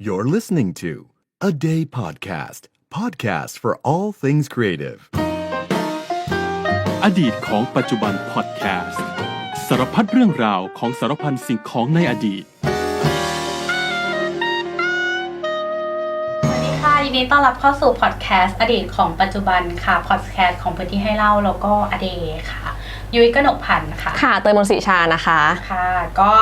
You're listening to A Day Podcast, podcast for all things creative. อดีตของปัจจุบันพอดแคสต์สารพัดเรื่องราวของสารพันสิ่งของในอดีต สวัสดีค่ะยินดีต้อนรับเข้าสู่พอดแคสต์อดีตของปัจจุบันค่ะพอดแคสต์ของพื้นที่ให้เล่าแล้วก็อเดย์ค่ะ ยุ้ยกนกพันธ์ค่ะ ค่ะ เตยมนต์ศรีชานะคะ ค่ะ ก็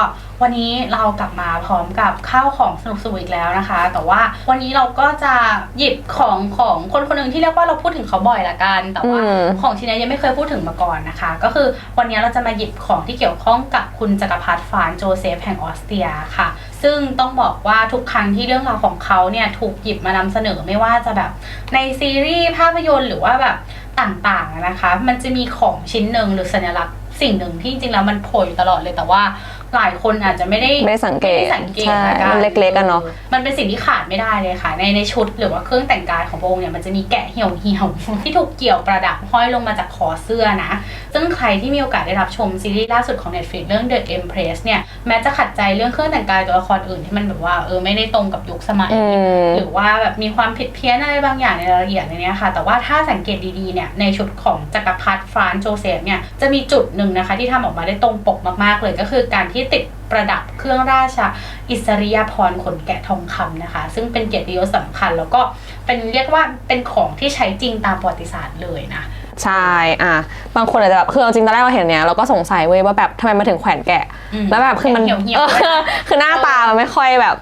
วันนี้เรากลับมาพร้อมกับข้าวของสนุกสนุกอีกแล้วนะคะ แต่ว่าวันนี้เราก็จะหยิบของของคนคนหนึ่งที่เรียกว่าเราพูดถึงเขาบ่อยละกัน แต่ว่าอืม ของชิ้นนี้ยังไม่เคยพูดถึงมาก่อนนะคะ ก็คือวันนี้เราจะมาหยิบของที่เกี่ยวข้องกับคุณจักรพัฒน์ฟานโจเซฟแห่งออสเตรียค่ะ ซึ่งต้องบอกว่าทุกครั้งที่เรื่องราวของเขาเนี่ยถูกหยิบมานำเสนอไม่ว่าจะแบบในซีรีส์ภาพยนตร์หรือว่าแบบ ต่างๆนะคะ มันจะมีของชิ้นหนึ่งหรือสัญลักษณ์สิ่งหนึ่งที่จริงๆแล้วมันโผล่อยู่ตลอดเลยแต่ว่าหลายคนอาจจะไม่ได้ไม่ได้สังเกตไม่ได้สังเกตใช่ละกันมันเล็กๆอะเนาะมันเป็นสิ่งที่ขาดไม่ได้เลยค่ะ ในในชุดหรือว่าเครื่องแต่งกายของพระองค์เนี่ยมันจะมีแกะเหี่ยวเหี่ยวๆที่ถูกเกี่ยวประดับห้อยลงมาจากคอเสื้อนะ ซึ่งใครที่มีโอกาสได้รับชมซีรีส์ล่าสุดของ Netflix เรื่อง The Empress เนี่ยแม้จะขัดใจเรื่องเครื่องแต่งกายตัวละครอื่นที่มันแบบว่าเออไม่ได้ตรงกับยุคสมัยอืมหรือว่าแบบมีความผิดเพี้ยนอะไรบางอย่างในรายละเอียดในเนี้ยค่ะ แต่ว่าถ้าสังเกตดีๆเนี่ยในชุดของจักรพรรดิฟรานซ์โจเซฟเนี่ยจะมีจุดหนึ่งนะคะที่ทำออกมาได้ตรงปกมากๆเลยก็คือการที่ติดประดับเครื่องราชอิสริยาภรณ์ขนแกะทองคำนะคะ ซึ่งเป็นเกียรติยศสำคัญแล้วก็เป็นเรียกว่าเป็นของที่ใช้จริงตามประวัติศาสตร์เลยนะ ใช่อะบางคนอาจจะแบบคือเอาจริงตอนแรกเราเห็นเนี้ยเราก็สงสัยเว้ยว่าแบบทำไมมาถึงแขวนแกะอืมแล้วแบบคือมันเหี่ยวๆเออด้วยนะ คือหน้าตามันไม่ค่อยแบบ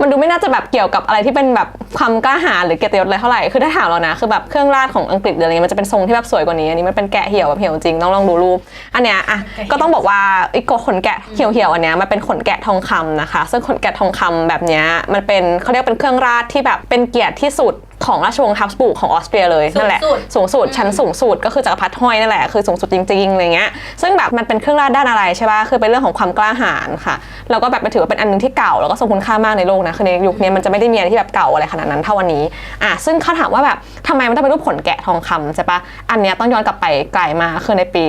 มันดูไม่น่าจะแบบเกี่ยวกับอะไรที่เป็นแบบความกล้าหาญหรือเกียรติยศอะไรเท่าไหร่คือถ้าถามเรานะคือแบบเครื่องราชของอังกฤษหรืออะไรเงี้ยมันจะเป็นทรงที่แบบสวยกว่านี้อันนี้มันเป็นแกะเหี่ยวแบบเหี่ยวจริงต้องลองดูรูปอันเนี้ยอะก็ต้องบอกว่าไอ้กขนแกะเหี่ยวๆอันเนี้ยมันเป็นขนแกะทองคำนะคะ ซึ่งขนแกะทองคำแบบเนี้ยมันเป็นเขาเรียกเป็นเครื่องราชที่แบบเป็นเกียรติที่สุด ของราชวงศ์ฮับสบูร์กของออสเตรียเลยนั่นแหละสูงสุดสูงสุดชั้นสูงสุดก็คือจักรพรรดิห้อยนั่นแหละคือสูงสุดจริงๆอะไรเงี้ยซึ่งแบบมันเป็นเครื่องราชด้านอะไรใช่ป่ะคือเป็นเรื่องของความกล้าหาญค่ะแล้วก็แบบมันถือว่าเป็นอันหนึงที่เก่าแล้วก็ทรงคุณค่ามากในโลกนะคือในยุคนี้มันจะไม่ได้มีอะไรที่แบบเก่าอะไรขนาดนั้นเท่าวันนี้อะซึ่งเขาถามว่าแบบทำไมมันต้องเป็นรูปขนแกะทองคำใช่ป่ะอันเนี้ยต้องย้อนกลับไปไกลมาคือในปี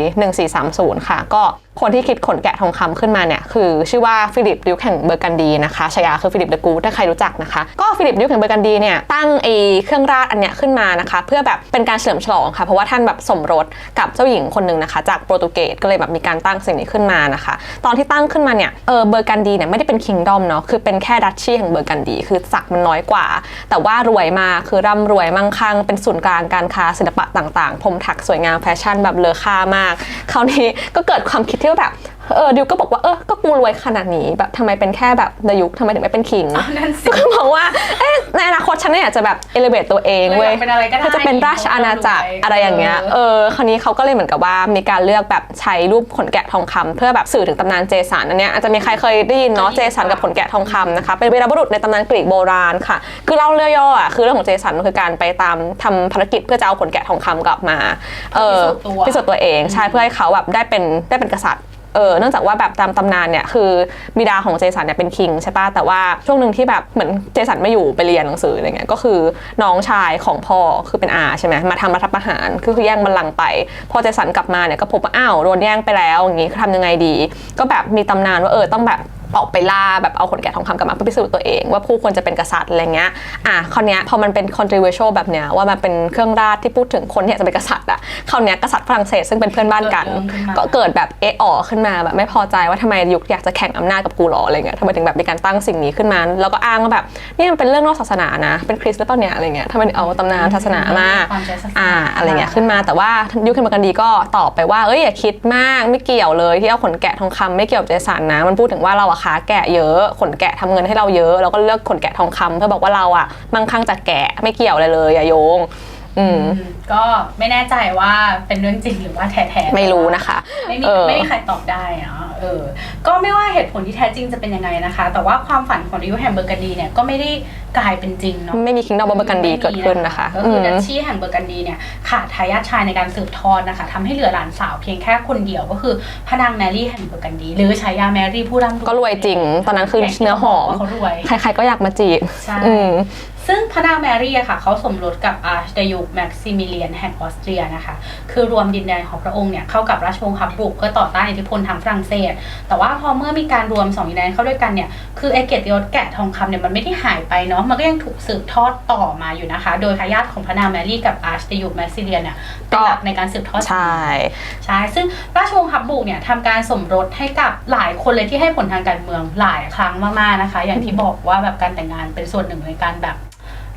1430 ค่ะ ก็คนที่คิดขนแกะทองคำขึ้นมาเนี่ยคือชื่อว่าฟิลิปดิวแห่งเบอร์กันดีนะคะฉายาคือฟิลิปเดอะกูถ้าใครรู้จักนะคะ ก็ฟิลิปดิวแห่งเบอร์กันดีเนี่ยตั้งไอ้เครื่องราชอันเนี้ยขึ้นมานะคะ เพื่อแบบเป็นการเฉลิมฉลองค่ะ เพราะว่าท่านแบบสมรสกับเจ้าหญิงคนหนึ่งนะคะ จากโปรตุเกสก็เลยแบบมีการตั้งสิ่งนี้ขึ้นมานะคะ ตอนที่ตั้งขึ้นมาเนี่ยเออเบอร์กันดีเนี่ยไม่ได้เป็นคิงดอมเนาะคือเป็นแค่ดัชชี่แห่งเบอร์กันดี คือศักดิ์มันน้อยกว่า แต่ว่ารวยมาคือร่ำรวยมั่งคั่งเป็นศูนย์กลางการค้าศิลปะต่างๆพรมถักสวยงามแฟชั่นแบบเลอค่ามาก คราวนี้ก็เกิดความคิดที่ว่าแบบ เออดิวก็บอกว่าเออก็กูรวยขนาดนี้แบบทำไมเป็นแค่แบบในยุคทำไมถึงไม่เป็นคิงอ้าวนั่นสิ ก็มองว่าเอ๊ะในอนาคตฉันเนี่ยอยากจะแบบเอเลเวตตัวเองเว้ยเราอยากเป็นอะไรก็ได้เพื่อจะเป็นราชอาณาจักรอะไรอย่างเงี้ยเออเออ คราวนี้เขาก็เลยเหมือนกับว่ามีการเลือกแบบใช้รูปขนแกะทองคำเพื่อแบบสื่อถึงตำนานเจสันอันเนี้ยอาจจะมีใครเคยได้ยินเนาะ เจสันกับขนแกะทองคำนะคะ เป็นวีรบุรุษในตำนานกรีกโบราณค่ะ คือเล่าเรื่องย่ออะ คือเรื่องของเจสันมันคือการไปตามทำภารกิจเพื่อจะเอาขนแกะทองคำกลับมา เออพิสูจน์ตัว พิสูจน์ตัวเอง ใช่ เพื่อให้เขาแบบได้เป็นได้เป็นกษัตริย์ เออเนื่องจากว่าแบบตามตำนานเนี่ยคือบิดาของเจสันเนี่ยเป็นคิงใช่ปะแต่ว่าช่วงหนึ่งที่แบบเหมือนเจสันไม่อยู่ไปเรียนหนังสืออะไรเงี้ยก็คือน้องชายของพ่อคือเป็นอาใช่ไหมมาทำรัฐประหารคือคือแย่งบัลลังก์ไป พอเจสันกลับมาเนี่ยก็พบว่าอ้าวโดนแย่งไปแล้วอย่างงี้ทำยังไงดี ก็แบบมีตำนานว่าเออต้องแบบ ออกไปล่าแบบเอาขนแกะทองคำกลับมาเพื่อพิสูจน์ตัวเอง ว่าผู้ควรจะเป็นกษัตริย์อะไรเงี้ยอะคราวเนี้ยพอมันเป็น controversial แบบเนี้ยว่ามันเป็นเครื่องราชที่พูดถึงคนที่อยากจะเป็นกษัตริย์อะคราวเนี้ยกษัตริย์ฝรั่งเศสซึ่งเป็นเพื่อนบ้านกันเกิดเรื่องขึ้นมาก็เกิดแบบเอะอ๋อขึ้นมาแบบไม่พอใจว่าทำไมยุคอยากจะแข่งอำนาจกับกูหรออะไรเงี้ยทำไมถึงแบบมีการตั้งสิ่งนี้ขึ้นมา แล้วก็อ้างว่าแบบนี่มันเป็นเรื่องนอกศาสนานะเป็นคริสต์หรือเปล่าเนี่ยอะไรเงี้ยทำไมถึงเอาตำนานศาสนามาความใช้ศาสนาอ่าอะไรเงี้ยขึ้นมาแต่ว่ายุคเคมกันดีก็ตอบไปว่าเอ้ยอย่าคิดมากไม่เกี่ยวเลยที่เอาขนแกะทองคำไม่เกี่ยวกับเจสันนะมันพูดถึงว่าเราอะค้าแกะเยอะขนแกะทำเงินให้เราเยอะแล้วก็เลือกขนแกะทองคำเพื่อบอกว่าเราอะมั่งคั่งจากแกะไม่เกี่ยวอะไรเลยอย่าโยง อืมอืม ก็ไม่แน่ใจว่าเป็นเรื่องจริงหรือว่าแท้ๆไม่รู้นะคะ ไม่มีเออ ไม่มีใครตอบได้เนาะเออ ก็ไม่ว่าเหตุผลที่แท้จริงจะเป็นยังไงนะคะ แต่ว่าความฝันของดิวแฮมเบอร์กันดีเนี่ยก็ไม่ได้กลายเป็นจริงเนาะ ไม่มีคิงดอมเบอร์กันดีเกิดขึ้นนะคะก็คืออม ดัชชี่แห่งเบอร์กันดีเนี่ยขาดทายาทชายในการสืบทอดนะคะทำให้เหลือหลานสาวเพียงแค่คนเดียวก็คือพระนางแมรี่แห่งเบอร์กันดี หรือฉายาแมรี่ผู้ร่ำก็รวยจริง ตอนนั้นคือเนื้อหอม เขารวย ใครๆก็อยากมาจีบ ใช่ อืม ซึ่งพระนางแมรี่อะค่ะเขาสมรสกับอาร์ชเดยุกแม็กซิมิเลียนแห่งออสเตรียนะคะ คือรวมดินแดนของพระองค์เนี่ยเข้ากับราชวงศ์ฮับสบุกเพื่อต่อต้านอิทธิพลทางฝรั่งเศส แต่ว่าพอเมื่อมีการรวมสองดินแดนเข้าด้วยกันเนี่ย คือไอเกียรติยศแกะทองคำเนี่ยมันไม่ได้หายไปเนาะ มันก็ยังถูกสืบทอดต่อมาอยู่นะคะ โดยทายาทของพระนางแมรี่กับอาร์ชเดยุกแม็กซิมิเลียนเนี่ยเป็นหลักในการสืบทอด ใช่ ใช่ ซึ่งราชวงศ์ฮับสบุกเนี่ยทำการสมรสให้กับหลายคนเลยที่ให้ผลทางการเมืองหลายครั้งมากๆนะคะ อย่างที่บอกว่าแบบการแต่งงานเป็นส่วนหนึ่งในการแบบ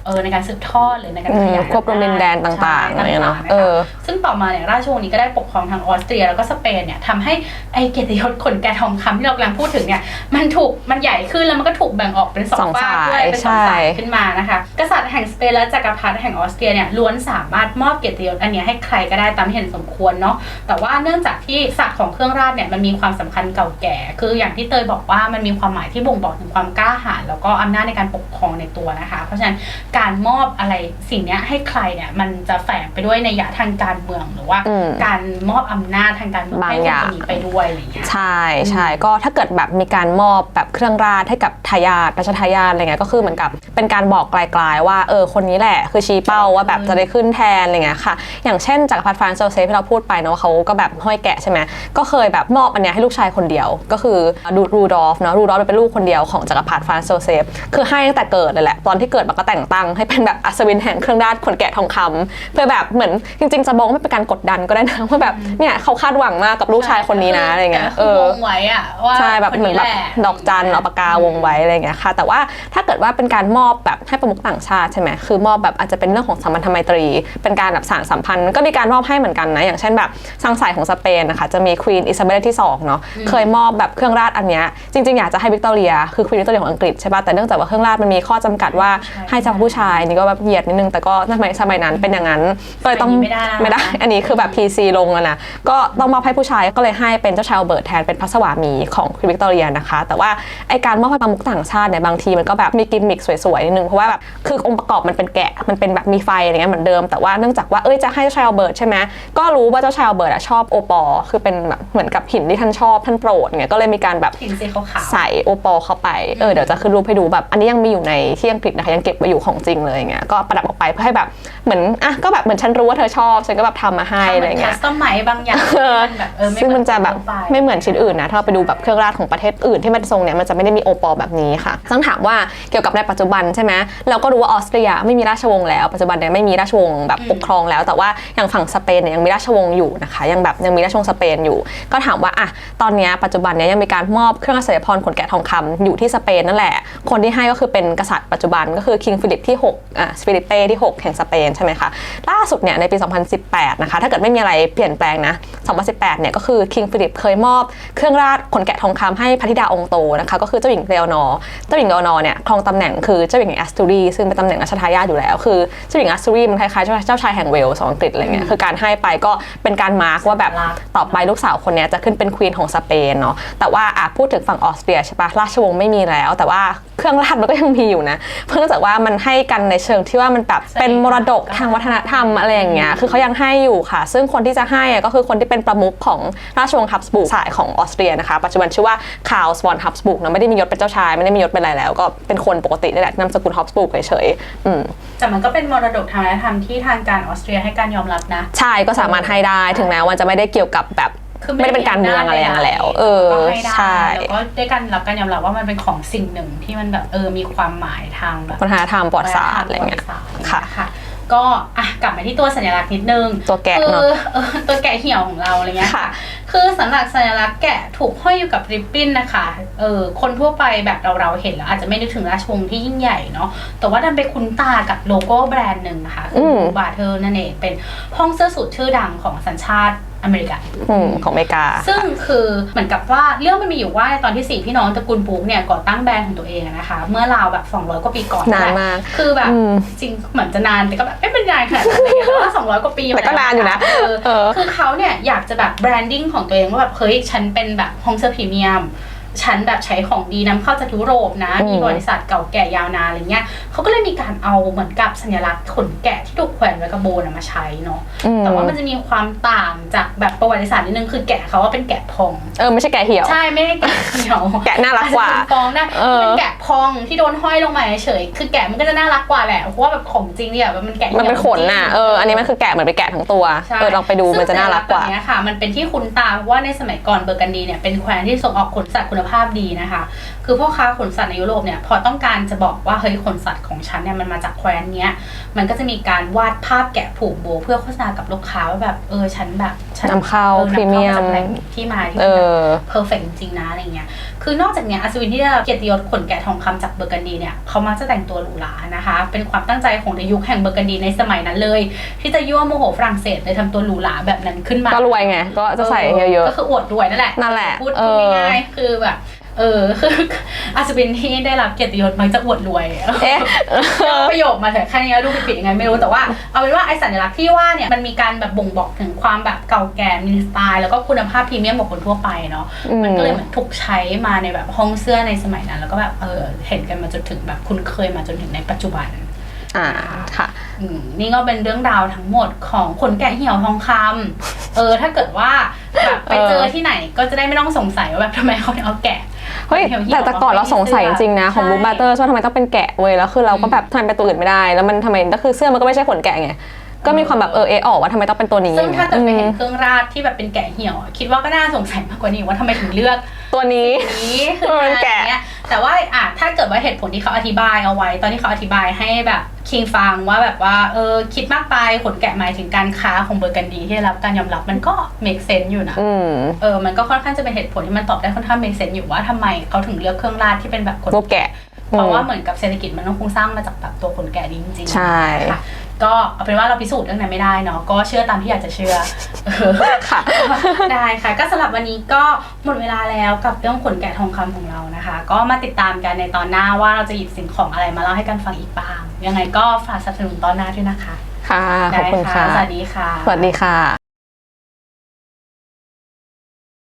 เออในการสืบทอดหรือในการอืขมยายควบรวมดินแดนต่างๆใช่อะไรเนาะต่งๆเออซึ่งต่อมาเนี่ยราชวงศ์นี้ก็ได้ปกครองทางออสเตรียแล้วก็สเปนเนี่ยทำให้ไอเกียรติยศขนแกะทองคำที่เรากำลังพูดถึงเนี่ยมันถูกมันใหญ่ขึ้นแล้วมันก็ถูกแบ่งออกเป็นสอสองงฝากฝ่ายด้วยเป็นสองใช่ฝ่ายขึ้นมานะคะกษัตริย์แห่งสเปนและจักรพรรดิแห่งออสเตรียเนี่ยล้วนสามารถมอบเกียรติยศอันเนี้ยให้ใครก็ได้ตามที่เห็นสมควรเนาะแต่ว่าเนื่องจากที่ศักดิ์ของเครื่องราชเนี่ยมันมีความสำคัญเก่าแก่ คืออย่างที่เตยบอกว่ามันมีความหมายที่บ่งบอกถึงความกล้าหาญแล้วก็อำนาจในการปกครองในตัวนะคะ เพราะฉะนั้นการมอบอะไรสิ่งเนี้ยให้ใครเนี่ยมันจะแฝงไปด้วยในยะทางการเมืองหรือว่า อืม การมอบอำนาจทางการเมืองบางให้อคนย่าง คนนี้ไปด้วยอะไรอย่างเงี้ย ใช่ใช่ก็ถ้าเกิดแบบมีการมอบแบบเครื่องราชให้กับทายาทรัชทายาทอะไรเงี้ยก็คือเหมือนกับเป็นการบอกไกลๆว่าเออคนนี้แหละคือชี้เป้าว่าแบบจะได้ขึ้นแทนอะไรเงี้ยค่ะ อย่างเช่นจักรพรรดิฟรานซ์โจเซฟที่เราพูดไปเนาะเขาก็แบบห้อยแกะใช่ไหมก็เคยแบบมอบอันเนี้ยให้ลูกชายคนเดียว ก็คือดูรูดอล์ฟเนาะรูดอล์ฟเป็นลูกคนเดียวของจักรพรรดิฟรานซ์โจเซฟคือให้ตั้งแต่เกิดเลยแหละตอนที่เกิดมันก็แต่งตั้งให้เป็นแบบอัศวินแห่งเครื่องราชขนแกะทองคำเพื่อแบบเหมือนจริง ๆ จะบอกว่าไม่เป็นการกดดันก็ได้นะว่าแบบเนี่ยเขาคาดหวังมากกับลูกชายคนนี้นะอะไรเงี้ยเอเอออวงไว้อะว่าใช่แบบคนเหมือนนี้แบบแหละดอกจันเอาปากกาวงไว้อะไรอย่างเงี้ยค่ะ แต่ว่าถ้าเกิดว่าเป็นการมอบแบบให้ประมุขต่างชาติใช่ไหมคือมอบแบบอาจจะเป็นเรื่องของสัมพันธไมตรี เป็นการแบบสานสัมพันธ์ก็มีการมอบให้เหมือนกันนะ อย่างเช่นแบบทางสายของสเปนนะคะจะมีควีนอิซาเบลที่2เนาะเคยมอบแบบเครื่องราชอันเนี้ยจริงๆอยากจะให้วิกตอเรียคือควีนวิกตอเรียของอังกฤษใช่ป่ะแต่เนื่องจากว่าเครื่องราชมันมีข้อจำกัดว่าให้เฉพาะผู้ชายนี่ก็แบบเหยียดนิดนึงแต่ก็สมัยสมัยนั้นเป็นอย่างนั้นก็เลยต้องไม่ได้นะไม่ได้อันนี้คือแบบ PC ลงแล้วนะก็ต้องมอบให้ผู้ชายก็เลยให้เป็นเจ้าชายอัลเบิร์ตแทนเป็นพระสวามีของควีนวิกตอเรียนะคะ แต่ว่าไอการมอบให้ประมุขต่างชาติเนี่ยบางทีมันก็แบบมีกิมมิคสวยๆนิดนึงเพราะว่าแบบคือองค์ประกอบมันเป็นแกะมันเป็นแบบมีไฟอะไรเงี้ยเหมือนเดิมแต่ว่าเนื่องจากว่าเอ้ยจะให้เจ้าชายอัลเบิร์ตใช่ไหมก็รู้ว่าเจ้าชายอัลเบิร์ตอะชอบโอปอล์คือเป็นแบบเหมือนกับหินที่ท่านชอบท่านโปรดเงี้ยก็เลยมีการแบบหินสีขาวๆใส่โอปอล์เข้าไปเออเดี๋ยวจะขึ้นรูปให้ดูแบบ อันนี้ยังมีอยู่ในที่อังกฤษนะคะยังเก็บไว้อยู่ของจริงเลยอย่างเงี้ยก็ประดับออกไปเพื่อให้แบบเหมือนอะก็แบบเหมือนฉันรู้ว่าเธอชอบฉันก็แบบทำมาให้อะไรคัเงี้สยตอมไมบางอย่างเออมันแบบเออไม่ซึ่งมันจะแบบทั่วปไม่เหมือนชิ้นอื่นนะถ้าเราไปดูแบบเครื่องราชของประเทศอื่นที่มันทรงเนี้ยมันจะไม่ได้มีโอปอล์แบบนี้ค่ะต้องถามว่าเกี่ยวกับในปัจจุบันใช่ไหมเราก็รู้ว่าออสเตรียไม่มีราชวงศ์แล้วปัจจุบันเนี่ยไม่มีราชวงศ์แบบปกครองแล้ว แต่ว่าอย่างฝั่งสเปนเนี่ยยังมีราชวงศ์อยู่นะคะยังแบบยังมีราชวงศ์สเปนอยู่ ก็ถามว่าอะตอนเนี้ยปัจจุบันเนี้ยยังมีการมอบเครื่องอัศยพรขนแกะทองคำอยู่ที่สเปนนั่นแหละ คนที่ให้ก็คือเป็นกษัตริย์ปัจจุบันก็คือคิงฟิลิปที่6อะฟิลิปเป้ที่ 6 แห่งสเปนใช่ไหมคะล่าสุดเนี่ยในปี 2018 นะคะ ถ้าเกิดไม่มีอะไรเปลี่ยนแปลงนะ 2018 เนี่ยก็คือคิงฟิลิปเคยมอบเครื่องราชขนแกะทองคำให้พระธิดาองค์โตนะคะ ก็คือเจ้าหญิงเลโอนอร์เจ้าหญิงเลโอนอร์เนี่ยครองตำแหน่งคือเจ้าหญิงแอสตูรีซึ่งเป็นตำแหน่งรัชทายาทอยู่แล้ว คือเจ้าหญิงแอสตูรีมันคล้ายๆเจ้าเจ้าชายแห่งเวลส์ของอังกฤษอะไรเงี้ยคือการให้ไปก็เป็นการมาร์กว่าแบบรักต่อไปลูกสาวคนเนี้ยจะขึ้นเป็นควีนของสเปนเนาะแต่ว่าอะพูดถึงฝั่งออสเตรียใช่ปะราชวงศ์ไม่มีแล้ว แต่ว่าเครื่องราชมันก็ยังมีอยู่นะ เพราะเนื่องจากว่ามันให้กันในเชิงที่ว่ามันแบบเป็นมรดกทางวัฒนธรรมอะไรอย่างเงี้ยคือเขายังให้อยู่ค่ะ ซึ่งคนที่จะให้อะก็คือคนที่เป็นประมุขของราชวงศ์ฮับสบูกสายของออสเตรียนะคะปัจจุบันชื่อว่าคาร์ลสวอนฮับสบูกเนาะไม่ได้มียศเป็นเจ้าชายไม่ได้มียศเป็นอะไรแล้ว ก็เป็นคนปกตินี่แหละนามสกุลฮับสบูกเฉยๆอืมแต่มันก็เป็นมรดกทางวัฒนธรรมที่ทางการออสเตรียให้การยอมรับนะ ใช่ก็สามารถให้ได้ถึงแม้ว่าจะไม่ได้เกี่ยวกับแบบ คือไม่ได้เป็นการเมืองอะไรอย่างนั้นแล้วเออก็ให้ได้ใช่แล้วก็ได้การรับการยอมรับว่ามันเป็นของสิ่งหนึ่งที่มันแบบเออมีความหมายทางแบบวัฒนธรรมประวัติศาสตร์อะไรเงี้ยค่ะค่ะ ก็อะกลับมาที่ตัวสัญลักษณ์นิดนึงตัวแกะคือเนาะเออตัวแกะเหี่ยวของเราอะไรเงี้ยค่ะ คือสำหรับสัญลักษณ์แกะถูกห้อยอยู่กับริบบิ้นนะคะเออคนทั่วไปแบบเราเราๆเห็นแล้วอาจจะไม่นึกถึงราชวงศ์ที่ยิ่งใหญ่เนาะแต่ว่าดันไปคุ้นตากับโลโก้แบรนด์หนึ่งนะคะคืมบาเทอร์นั่นเองเป็นห้องเสื้อสูทชื่อดังของสัญชาติ อเมริกันอืมของอเมริกา ซึ่งคือเหมือนกับว่าเรื่องมันมีอยู่ว่าตอนที่สี่พี่น้องตระกูลปุ๊กเนี่ยก่อตั้งแบรนด์ของตัวเองอะนะคะ เมื่อราวแบบ 200 กว่าปีก่อนนานแหละมากคือแบบอืมจริงเหมือนจะนานแต่ก็แบบไม่เป็นไรขนาดนั้นอะไรเงี้ยแต่ว่า 200 กว่าปีแต่ก็นานอยู่นะเออเออ คือเขาเนี่ยอยากจะแบบแบรนดิ้งของตัวเองว่าแบบเฮ้ยฉันเป็นแบบห้องเสื้อพรีเมียม ฉันแบบใช้ของดีนำเข้าจากยุโรปนะอืมมีบริษัทเก่าแก่ยาวนานอะไรเงี้ยเขาก็เลยมีการเอาเหมือนกับสัญลักษณ์ขนแกะที่ถูกแขวนไว้กับโบนอะมาใช้เนาะอืมแต่ว่ามันจะมีความต่างจากแบบประวัติศาสตร์นิดนึงคือแกะเขาว่าเป็นแกะพองเออไม่ใช่แกะเหี่ยวใช่ไม่ได้แกะเหี่ยวแกะน่ารักกว่าอจจะเป็นฟองได้เออเป็นแกะพองที่โดนห้อยลงมาเฉยๆคือแกะมันก็จะน่ารักกว่าแหละเพราะว่าแบบของจริงเนี่ยมันแกะหี่ยวมันเป็นขนน่ะเอออันนี้มันคือแกะเหมือนไปแกะทั้งตัวใช่เออลองไปดูมันจะน่ารักกว่าซึ่งสัญลัษณ์แบบเนี้ยค่ะ มันเป็นที่คุ้นตาเพราะว่าในสมัยก่อนเบอร์กันดีเนี่ยเป็นแคว้นที่ส่งออกขนสัตว์คุณภาพดีนะคะ คือพ่อค้าขนสัตว์ในยุโรปเนี่ยพอต้องการจะบอกว่าเฮ้ยขนสัตว์ของฉันเนี่ยมันมาจากแคว้นเนี้ยมันก็จะมีการวาดภาพแกะผูกโบ เพื่อโฆษณากับลูกค้าว่าแบบเออฉันแบบฉันนำเข้าออนำพรีเมียมจากแหล่งที่มาที่เอแบบอเพอร์เฟกจริงๆนะอะไรเงี้ยคือนอกจากเนี้ยอัศวินที่ได้รับเกียรติยศขนแกะทองคำจากเบอร์กันดีเนี่ยเขามักจะแต่งตัวหรูหรานะคะ เป็นความตั้งใจของในยุคแห่งเบอร์กันดีในสมัยนั้นเลย ที่จะยั่วโมโหฝรั่งเศสเลยทำตัวหรูหราแบบนั้นขึ้นมาก็รวยไงก็จะใส่เยอะก็คืออวดรวยนั่นแหละนั่นแหละพูดเอพูดอง่ายๆคือแบบ เออคืออัศวินที่ได้รับเกียรติยศมักจะอวดรวยๆเอ๊ะประโยคมาเถอะแค่นี้ดูผิดๆยังไงไม่รู้แต่ว่าเอาเป็นว่าไอสัญลักษณ์ที่ว่าเนี่ยมันมีการแบบบ่งบอกถึงความแบบเก่าแก่มีสไตล์แล้วก็คุณภาพพรีเมียมกว่าคนทั่วไปเนาะอืมมันก็เลยเหมือนถูกใช้มาในแบบห้องเสื้อในสมัยนั้น แล้วก็แบบเออเห็นกันมาจนถึงแบบคุ้นเคยมาจนถึงในปัจจุบันอ่าค่ะอืมนี่ก็เป็นเรื่องราวทั้งหมดของขนแกะเหี่ยวทองคำเออถ้าเกิดว่าแบบไปเจอที่ไหนก็จะได้ไม่ต้องสงสัยว่าแบบทำไมเขาถึงเอาแกะเฮ้ยหี่วๆแต่แต่ก่อนเราสงสัยจริงๆนะของใช่บูบัตเตอร์ว่าทำไมต้องเป็นแกะเว้ยแล้วคือเราก็แบบทำไมเป็นตัวอื่นไม่ได้ แล้วมันทำไมก็คือเสื้อมันก็ไม่ใช่ขนแกะไงก็มีความแบบเออเอะออกว่าทำไมต้องเป็นตัวนี้ซึ่งถ้าเกิดไปเห็นอืมเครื่องราชที่แบบเป็นแกะเหี่ยวอะคิดว่าก็น่าสงสัยมากกว่านี้ว่าทำไมถึงเลือก ตัวนี้นี้คือเอออะไรแกะเงี้ย แต่ว่าอะถ้าเกิดว่าเหตุผลที่เขาอธิบายเอาไว้ ตอนที่เขาอธิบายให้แบบคิงฟังว่าแบบว่าเออคิดมากไปขนแกะหมายถึงการค้าของเบอร์กันดีที่ได้รับการยอมรับมันก็ make sense อยู่นะอืมเออมันก็ค่อนข้างจะเป็นเหตุผลที่มันตอบได้ค่อนข้าง make sense อยู่ว่าทำไมเขาถึงเลือกเครื่องราชที่เป็นแบบขนรูปแกะ เพราะว่าเหมือนกับเศรษฐกิจมันต้องคงสร้างมาจากแบบตัวขนแกะจริงๆใช่ค่ะ ก็เอาเป็นว่าเราพิสูจน์เรื่องนั้นไม่ได้เนาะก็เชื่อตามที่อยากจะเชื่อเออค่ะ ได้ค่ะ ก็สำหรับวันนี้ก็หมดเวลาแล้วกับเรื่องขนแกะทองคำของเรานะคะ ก็มาติดตามกันในตอนหน้าว่าเราจะหยิบสิ่งของอะไรมาเล่าให้กันฟังอีกบ้างยังไงก็ฝากสนับสนุนตอนหน้าด้วยนะคะ ค่ะขอบคุณได้ค่ะสวัสดีค่ะ สวัสดีค่ะ